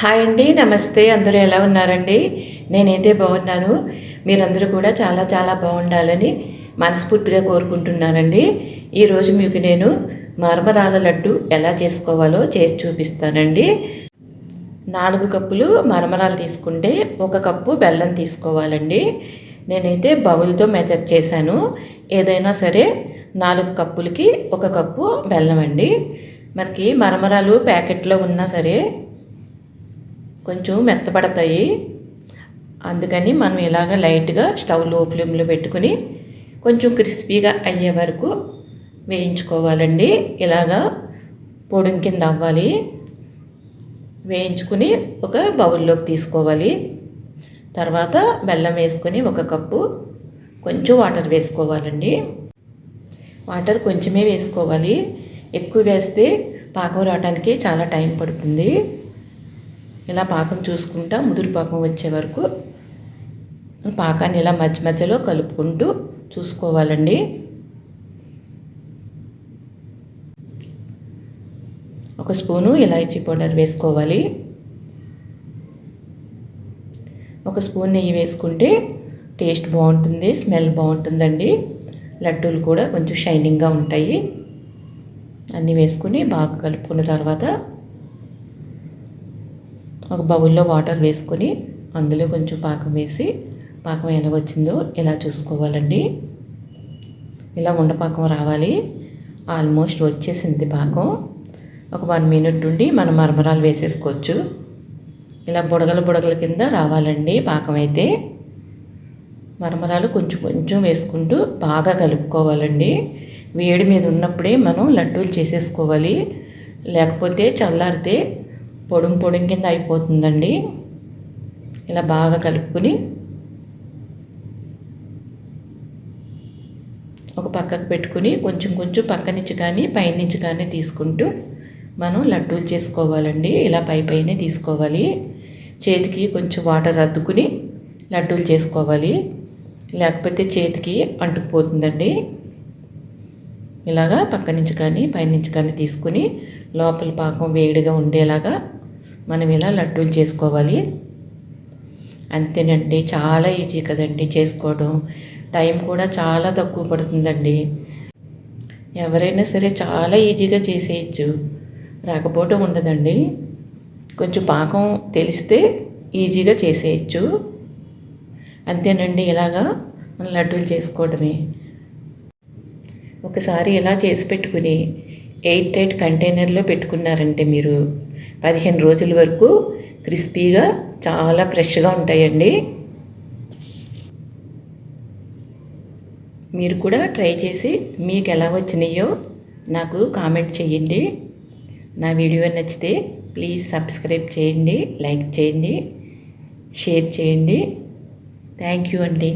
Hi అండి నమస్తే. అందరూ ఎలా ఉన్నారండి? నేనైతే బాగున్నాను. మీరందరూ కూడా చాలా చాలా బాగుండాలని మనస్ఫూర్తిగా కోరుకుంటున్నానండి. ఈరోజు మీకు నేను మరమరాల లడ్డు ఎలా చేసుకోవాలో చేసి చూపిస్తానండి. నాలుగు కప్పులు మరమరాలు తీసుకుంటే ఒక కప్పు బెల్లం తీసుకోవాలండి. నేనైతే బౌల్తో మెజర్ చేశాను. ఏదైనా సరే నాలుగు కప్పులకి ఒక కప్పు బెల్లం అండి మనకి మరమరాలు ప్యాకెట్లో ఉన్నా సరే కొంచెం మెత్తపడతాయి. అందుకని మనం ఇలాగ లైట్గా స్టవ్లో ఫ్లేమ్లో పెట్టుకుని కొంచెం క్రిస్పీగా అయ్యే వరకు వేయించుకోవాలండి. ఇలాగా పొడిం కింద అవ్వాలి. వేయించుకుని ఒక బౌల్లోకి తీసుకోవాలి. తర్వాత బెల్లం వేసుకొని ఒక కప్పు కొంచెం వాటర్ వేసుకోవాలండి. వాటర్ కొంచెమే వేసుకోవాలి. ఎక్కువ వేస్తే పాకం రావడానికి చాలా టైం పడుతుంది. ఇలా పాకం చూసుకుంటా ముదురు పాకం వచ్చే వరకు పాకాన్ని ఇలా మధ్య మధ్యలో కలుపుకుంటూ చూసుకోవాలండి. ఒక స్పూను ఇలాచీ పౌడర్ వేసుకోవాలి. ఒక స్పూన్ నెయ్యి వేసుకుంటే టేస్ట్ బాగుంటుంది స్మెల్ బాగుంటుందండి. లడ్డూలు కూడా కొంచెం షైనింగ్గా ఉంటాయి. అన్నీ వేసుకుని బాగా కలుపుకున్న తర్వాత ఒక బౌల్లో వాటర్ వేసుకొని అందులో కొంచెం పాకం వేసి పాకం ఎలా వచ్చిందో ఇలా చూసుకోవాలండి. ఇలా ఉండపాకం రావాలి. ఆల్మోస్ట్ వచ్చేసింది పాకం. ఒక వన్ మినిట్ ఉండి మనం మరమరాలు వేసేసుకోవచ్చు. ఇలా బుడగల బుడగల కింద రావాలండి పాకం అయితే. మరమరాలు కొంచెం కొంచెం వేసుకుంటూ బాగా కలుపుకోవాలండి. వేడి మీద ఉన్నప్పుడే మనం లడ్డూలు చేసేసుకోవాలి. లేకపోతే చల్లారితే పొడుం పొడుం కింద అయిపోతుందండి. ఇలా బాగా కలుపుకుని ఒక పక్కకు పెట్టుకుని కొంచెం కొంచెం పక్క నుంచి కానీ పైనుంచి కానీ తీసుకుంటూ మనం లడ్డూలు చేసుకోవాలండి. ఇలా పై పైనే తీసుకోవాలి. చేతికి కొంచెం వాటర్ అద్దుకుని లడ్డూలు చేసుకోవాలి. లేకపోతే చేతికి అంటుకుపోతుందండి. ఇలాగా పక్క నుంచి కానీ పైనుంచి కానీ తీసుకుని లోపల పాకం వేడిగా ఉండేలాగా మనం ఇలా లడ్డూలు చేసుకోవాలి? అంతేనండి చాలా ఈజీ కదండి చేసుకోవడం. టైం కూడా చాలా తక్కువ పడుతుందండి. ఎవరైనా సరే చాలా ఈజీగా చేసేయచ్చు. రాకపోవటం ఉండదండి. కొంచెం పాకం తెలిస్తే ఈజీగా చేసేయచ్చు. అంతేనండి ఇలాగా మనం లడ్డూలు చేసుకోవడమే. ఒకసారి ఇలా చేసి పెట్టుకుని ఎయిట్ ఎయిట్ కంటైనర్లో పెట్టుకున్నారంటే మీరు పదిహేను రోజుల వరకు క్రిస్పీగా చాలా ఫ్రెష్గా ఉంటాయండి. మీరు కూడా ట్రై చేసి మీకు ఎలా వచ్చినాయో నాకు కామెంట్ చేయండి. నా వీడియో నచ్చితే ప్లీజ్ సబ్స్క్రైబ్ చేయండి లైక్ చేయండి షేర్ చేయండి. థ్యాంక్ యూ అండి.